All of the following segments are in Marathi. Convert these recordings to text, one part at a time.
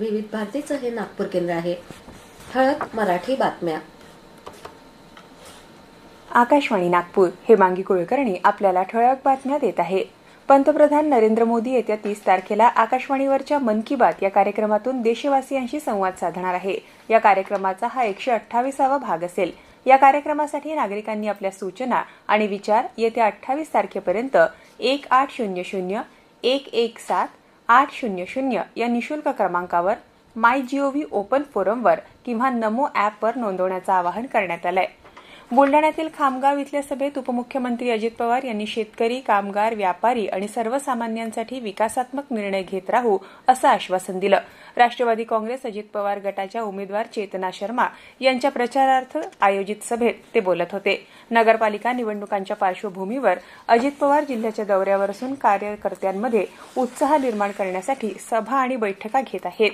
विविध भारतीचं हे नागपूर केंद्र आहे. ठळक मराठी बातम्या. आकाशवाणी नागपूर हे मांगी कुलकर्णी आपल्याला ठळक बातम्या देत आहे. पंतप्रधान नरेंद्र मोदी येत्या तीस तारखेला आकाशवाणीवरच्या मन की बात या कार्यक्रमातून देशवासियांशी संवाद साधणार आहे. या कार्यक्रमाचा हा एकशे अठ्ठावीसावा भाग असेल. या कार्यक्रमासाठी नागरिकांनी आपल्या सूचना आणि विचार येत्या अठ्ठावीस तारखेपर्यंत एक आठ शून्य शून्य एक एक सात आठ शून्य शून्य या निशुल्क क्रमांकावर माय जीओव्ही ओपन फोरमवर किंवा नमो ॲपवर नोंदवण्याचं आवाहन करण्यात आलं आहे बुलढाण्यातील खामगाव इथल्या सभेत उपमुख्यमंत्री अजित पवार यांनी शेतकरी कामगार व्यापारी आणि सर्वसामान्यांसाठी विकासात्मक निर्णय घेत राहू असं आश्वासन दिलं. राष्ट्रवादी काँग्रेस अजित पवार गटाच्या उमेदवार चेतना शर्मा यांच्या प्रचारार्थ आयोजित सभेत ते बोलत होते. नगरपालिका निवडणुकांच्या पार्श्वभूमीवर अजित पवार जिल्ह्याच्या दौऱ्यावर असून कार्यकर्त्यांमध्ये उत्साह निर्माण करण्यासाठी सभा आणि बैठका घेत आहेत.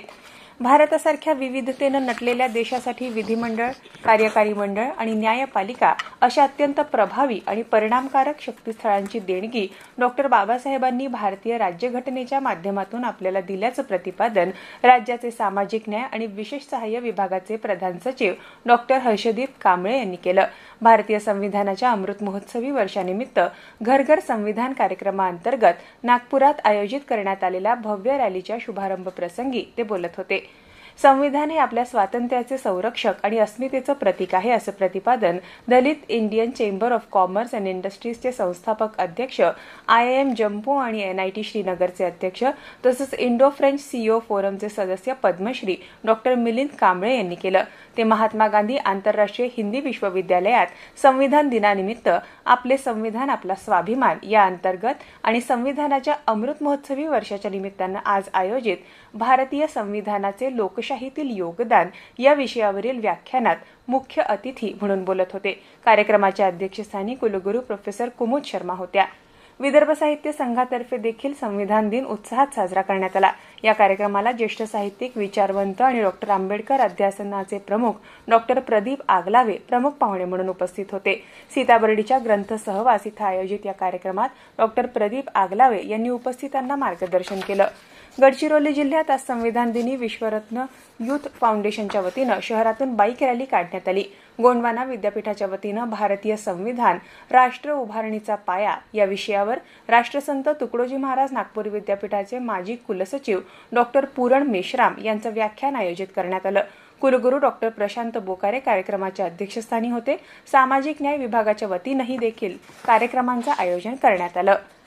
भारतासारख्या विविधतेनं नटलेल्या देशासाठी विधिमंडळ कार्यकारी मंडळ आणि न्यायपालिका अशा अत्यंत प्रभावी आणि परिणामकारक शक्तीस्थळांची देणगी डॉक्टर बाबासाहेबांनी भारतीय राज्यघटनेच्या माध्यमातून आपल्याला दिल्याचं प्रतिपादन राज्याचे सामाजिक न्याय आणि विशेष सहाय्य विभागाचे प्रधान सचिव डॉक्टर हर्षदीप कांबळे यांनी केलं. भारतीय संविधानाच्या अमृत महोत्सवी वर्षानिमित्त घर घर संविधान कार्यक्रमाअंतर्गत नागपुरात आयोजित करण्यात आलेल्या भव्य रॅलीच्या शुभारंभ प्रसंगी ते बोलत होते. संविधान हे आपल्या स्वातंत्र्याचे संरक्षक आणि अस्मितेचं प्रतीक आहे असं प्रतिपादन Dalit Indian chamber of commerce and इंडस्ट्रीजचे संस्थापक अध्यक्ष आय आय एम जम्मू आणि एनआयटी श्रीनगरचे अध्यक्ष तसंच इंडो फ्रेंच सीओ फोरमचे सदस्य पद्मश्री डॉक्टर मिलिंद कांबळे यांनी केलं. ते महात्मा गांधी आंतरराष्ट्रीय हिंदी विश्वविद्यालयात संविधान दिनानिमित्त आपले संविधान आपला स्वाभिमान या अंतर्गत आणि संविधानाच्या अमृत महोत्सवी वर्षाच्या निमित्तानं आज आयोजित भारतीय संविधानाचे लोक लोकशाहीतील योगदान या विषयावरील व्याख्यानात मुख्य अतिथी म्हणून बोलत होते. कार्यक्रमाच्या अध्यक्षस्थानी कुलगुरू प्रोफेसर कुमुद शर्मा होत्या. विदर्भ साहित्य संघातर्फे देखील संविधान दिन उत्साहात साजरा करण्यात आला. या कार्यक्रमाला ज्येष्ठ साहित्यिक विचारवंत आणि डॉक्टर आंबेडकर अध्यासनाचे प्रमुख डॉक्टर प्रदीप आगलावे प्रमुख पाहुणे म्हणून उपस्थित होते. सीताबर्डीच्या ग्रंथ सहवास इथं आयोजित या कार्यक्रमात डॉक्टर प्रदीप आगलावे यांनी उपस्थितांना मार्गदर्शन केलं. गडचिरोली जिल्ह्यात आज संविधान दिनी विश्वरत्न युथ फाउंडेशनच्या वतीनं शहरातून बाईक रॅली काढण्यात आली. गोंडवाना विद्यापीठाच्या वतीनं भारतीय संविधान राष्ट्र उभारणीचा पाया या विषयावर राष्ट्रसंत तुकडोजी महाराज नागपूर विद्यापीठाचे माजी कुलसचिव डॉक्टर पूरण मेश्राम यांचं व्याख्यान आयोजित करण्यात आलं. कुलगुरू डॉक्टर प्रशांत बोकारे कार्यक्रमाच्या अध्यक्षस्थानी होते. सामाजिक न्याय विभागाच्या वतीनंही देखील कार्यक्रमांचं आयोजन करण्यात आलं.